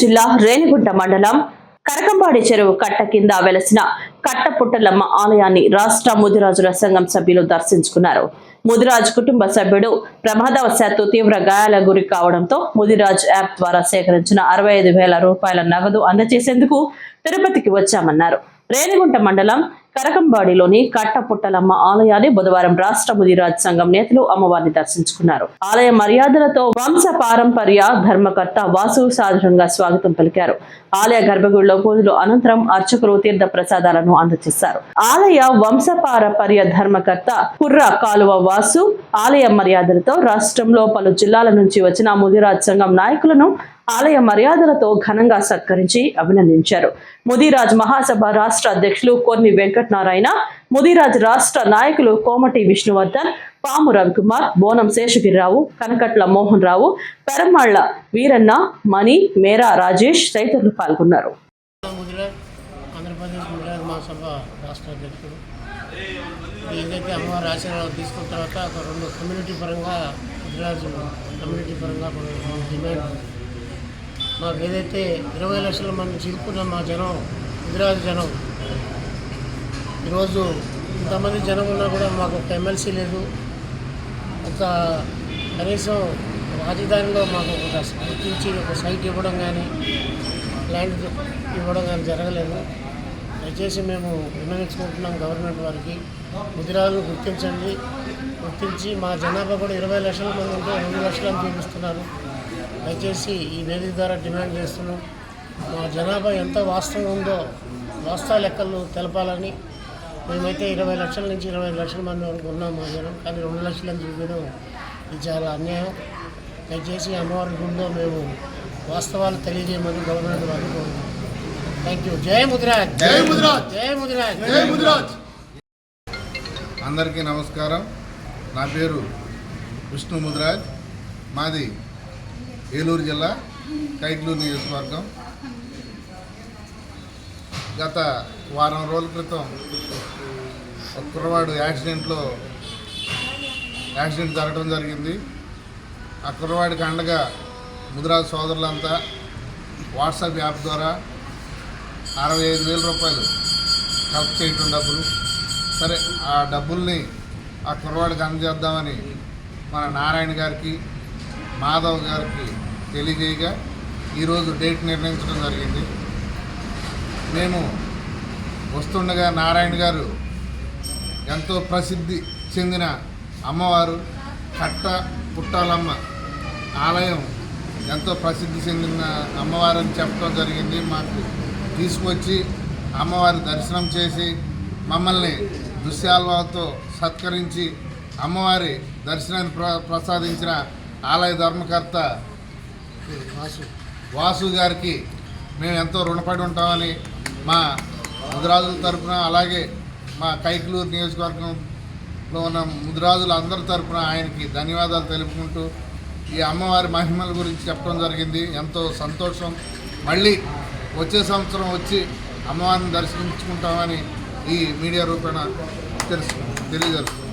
జిల్లా రేణిగుంట మండలం కరకంబాడి చెరువు కట్ట కింద వెలసిన కట్టపుట్టలమ్మ ఆలయాన్ని రాష్ట్ర ముదిరాజుల సంఘం సభ్యులు దర్శించుకున్నారు. ముదిరాజ్ కుటుంబ సభ్యుడు ప్రమాదవశాత్తు తీవ్ర గాయాల గురి కావడంతో ముదిరాజ్ యాప్ ద్వారా సేకరించిన అరవై ఐదు వేల రూపాయల నగదు అందజేసేందుకు తిరుపతికి వచ్చామన్నారు. రేణిగుంట మండలం కరకంబాడిలోని కట్టపుట్టలమ్మ ఆలయాన్ని బుధవారం రాష్ట్ర ముదిరాజ్ సంఘం నేతలు అమ్మవారిని దర్శించుకున్నారు. ఆలయ మర్యాదలతో వంశ పారంపర్య ధర్మకర్త వాసు సాధారణంగా స్వాగతం పలికారు. ఆలయ గర్భగుడిలో పూజలు అనంతరం అర్చకులు తీర్థ ప్రసాదాలను అందజేశారు. ఆలయ వంశ పారంపర్య ధర్మకర్త కుర్ర కాలువ వాసు ఆలయ మర్యాదలతో రాష్ట్రంలో పలు జిల్లాల నుంచి వచ్చిన ముదిరాజ్ సంఘం నాయకులను ఆలయ మర్యాదలతో ఘనంగా సత్కరించి అభినందించారు. ముదిరాజ్ మహాసభ రాష్ట్ర అధ్యక్షులు కొన్ని వెంకటనారాయణ ముదిరాజ్ రాష్ట్ర నాయకులు కోమటి విష్ణువర్ధన్ పాము రవికుమార్ బోనం శేషగిరిరావు కనకట్ల మోహన్ రావు పెరమాళ్ళ వీరన్న మణి మేరా రాజేష్ తదితరులు పాల్గొన్నారు. ఆంధ్రప్రదేశ్ గుజరాత్ మహాసభ రాష్ట్ర అధ్యక్షుడు. ఏదైతే అమ్మవారి ఆశీర్వాదం తీసుకున్న తర్వాత ఒక రెండు కమ్యూనిటీ పరంగా ముదిరాజు కమ్యూనిటీ పరంగా డిమాండ్ మాకు ఏదైతే ఇరవై లక్షల మంది చిరుకున్న మా జనం గుజరాత్ జనం ఈరోజు ఇంతమంది జనం ఉన్నా కూడా మాకు ఒక ఎమ్మెల్సీ లేదు. ఒక కనీసం రాజధానిలో మాకు ఒక గుర్తించి ఒక సైట్ ఇవ్వడం కానీ ల్యాండ్ ఇవ్వడం కానీ జరగలేదు. దయచేసి మేము విన్నవించుకుంటున్నాం గవర్నమెంట్ వారికి. ముదిరాలను గుర్తించండి. గుర్తించి మా జనాభా కూడా ఇరవై లక్షల మంది ఉంటే రెండు అని చూపిస్తున్నారు. దయచేసి ఈ వేదిక ద్వారా డిమాండ్ చేస్తున్నాం. మా జనాభా ఎంత వాస్తవం ఉందో వాస్తవ లెక్కలు తెలపాలని. మేమైతే ఇరవై లక్షల నుంచి ఇరవై లక్షల మంది వరకు ఉన్నాం మా జనం. కానీ రెండు లక్షలను చూపించడం ఇది చాలా అన్యాయం. దయచేసి అమ్మవారి గుండో మేము వాస్తవాలు తెలియజేయమని గవర్నమెంట్ వారిని కోరుతున్నాం థ్యాంక్ యూ జై ముదిరాజ్. జై ముదిరాజ్. జై ముదిరాజ్. జై ముదిరాజ్. అందరికీ నమస్కారం. నా పేరు విష్ణు ముదిరాజ్. మాది ఏలూరు జిల్లా కైట్లూరు నియోజకవర్గం. గత వారం రోజుల క్రితం కుర్రవాడు యాక్సిడెంట్లో యాక్సిడెంట్ జరగడం జరిగింది. ఆ కుర్రవాడికి అండగా ముదిరాజు సోదరులంతా వాట్సాప్ యాప్ ద్వారా అరవై ఐదు వేల రూపాయలు ఖర్చు చేయటం డబ్బులు. సరే ఆ డబ్బుల్ని ఆ కుర్రవాడికి అందజేద్దామని మన నారాయణ గారికి మాధవ్ గారికి తెలియజేయగా ఈరోజు డేట్ నిర్ణయించడం జరిగింది. మేము వస్తుండగా నారాయణ గారు ఎంతో ప్రసిద్ధి చెందిన అమ్మవారు కట్ట పుట్టాలమ్మ ఆలయం ఎంతో ప్రసిద్ధి చెందిన అమ్మవారు అని చెప్పడం జరిగింది. మాకు తీసుకొచ్చి అమ్మవారి దర్శనం చేసి మమ్మల్ని దుశ్యాల్వాతో సత్కరించి అమ్మవారి దర్శనాన్ని ప్ర ప్రసాదించిన ఆలయ ధర్మకర్త వాసు. వాసు గారికి మేము ఎంతో రుణపడి ఉంటామని మా ముదిరాజుల తరపున అలాగే మా కైకలూరు నియోజకవర్గంలో ఉన్న ముదిరాజుల అందరి తరపున ఆయనకి ధన్యవాదాలు తెలుపుకుంటూ ఈ అమ్మవారి మహిమల గురించి చెప్పడం జరిగింది. ఎంతో సంతోషం. మళ్ళీ వచ్చే సంవత్సరం వచ్చి అమ్మవారిని దర్శించుకుంటామని ఈ మీడియా రూపేణ తెలుసు తెలియజేస్తుంది